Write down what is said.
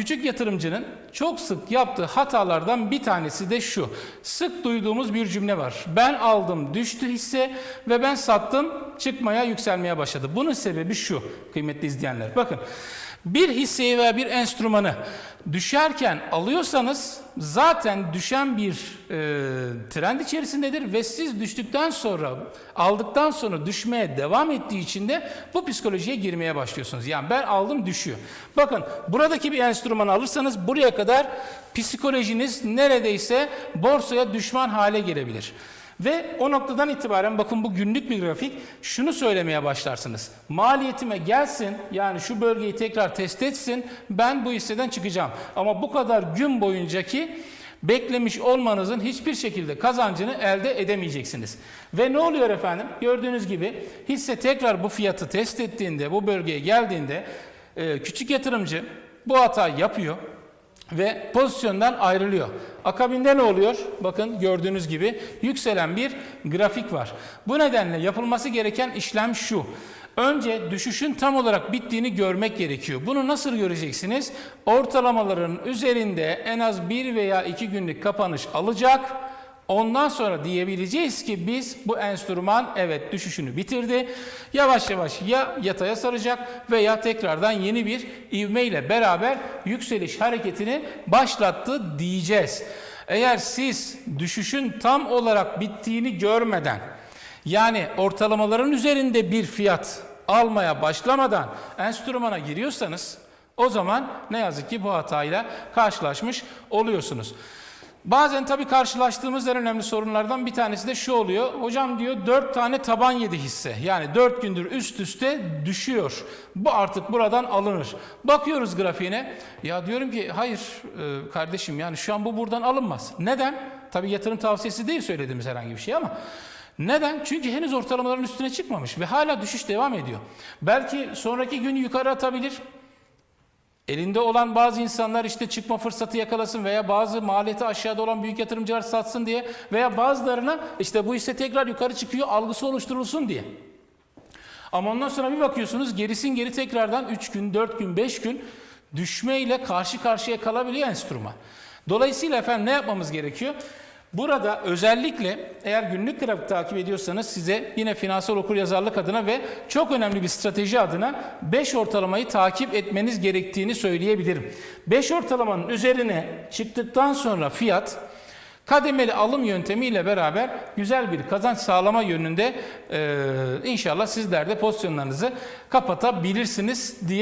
küçük yatırımcının çok sık yaptığı hatalardan bir tanesi de şu. Sık duyduğumuz bir cümle var. Ben aldım düştü hisse ve ben sattım çıkmaya yükselmeye başladı. Bunun sebebi şu kıymetli izleyenler. Bakın bir hisseyi veya bir enstrümanı düşerken alıyorsanız zaten düşen bir e, trend içerisindedir ve siz düştükten sonra aldıktan sonra düşmeye devam ettiği için de bu psikolojiye girmeye başlıyorsunuz. Yani ben aldım düşüyor. Bakın buradaki bir enstrümanı alırsanız buraya kadar psikolojiniz neredeyse borsaya düşman hale gelebilir. Ve o noktadan itibaren bakın bu günlük bir grafik şunu söylemeye başlarsınız. Maliyetime gelsin yani şu bölgeyi tekrar test etsin ben bu hisseden çıkacağım. Ama bu kadar gün boyuncaki beklemiş olmanızın hiçbir şekilde kazancını elde edemeyeceksiniz. Ve ne oluyor efendim? Gördüğünüz gibi hisse tekrar bu fiyatı test ettiğinde bu bölgeye geldiğinde e, küçük yatırımcı bu hatayı yapıyor ve pozisyondan ayrılıyor. Akabinde ne oluyor? Bakın gördüğünüz gibi yükselen bir grafik var. Bu nedenle yapılması gereken işlem şu. Önce düşüşün tam olarak bittiğini görmek gerekiyor. Bunu nasıl göreceksiniz? Ortalamaların üzerinde en az bir veya iki günlük kapanış alacak. Ondan sonra diyebileceğiz ki biz bu enstrüman evet düşüşünü bitirdi. Yavaş yavaş ya yataya saracak veya tekrardan yeni bir ivme ile beraber yükseliş hareketini başlattı diyeceğiz. Eğer siz düşüşün tam olarak bittiğini görmeden yani ortalamaların üzerinde bir fiyat almaya başlamadan enstrümana giriyorsanız o zaman ne yazık ki bu hatayla karşılaşmış oluyorsunuz. Bazen tabii karşılaştığımız en önemli sorunlardan bir tanesi de şu oluyor. Hocam diyor 4 tane taban yedi hisse. Yani 4 gündür üst üste düşüyor. Bu artık buradan alınır. Bakıyoruz grafiğine. Ya diyorum ki hayır e, kardeşim yani şu an bu buradan alınmaz. Neden? Tabii yatırım tavsiyesi değil söylediğimiz herhangi bir şey ama neden? Çünkü henüz ortalamaların üstüne çıkmamış ve hala düşüş devam ediyor. Belki sonraki gün yukarı atabilir. Elinde olan bazı insanlar işte çıkma fırsatı yakalasın veya bazı maliyeti aşağıda olan büyük yatırımcılar satsın diye veya bazılarına işte bu hisse tekrar yukarı çıkıyor algısı oluşturulsun diye. Ama ondan sonra bir bakıyorsunuz gerisin geri tekrardan 3 gün, 4 gün, 5 gün düşmeyle karşı karşıya kalabiliyor enstrüman. Dolayısıyla efendim ne yapmamız gerekiyor? Burada özellikle eğer günlük grafik takip ediyorsanız size yine finansal okuryazarlık adına ve çok önemli bir strateji adına 5 ortalamayı takip etmeniz gerektiğini söyleyebilirim. 5 ortalamanın üzerine çıktıktan sonra fiyat kademeli alım yöntemiyle beraber güzel bir kazanç sağlama yönünde eee, inşallah sizler de pozisyonlarınızı kapatabilirsiniz diye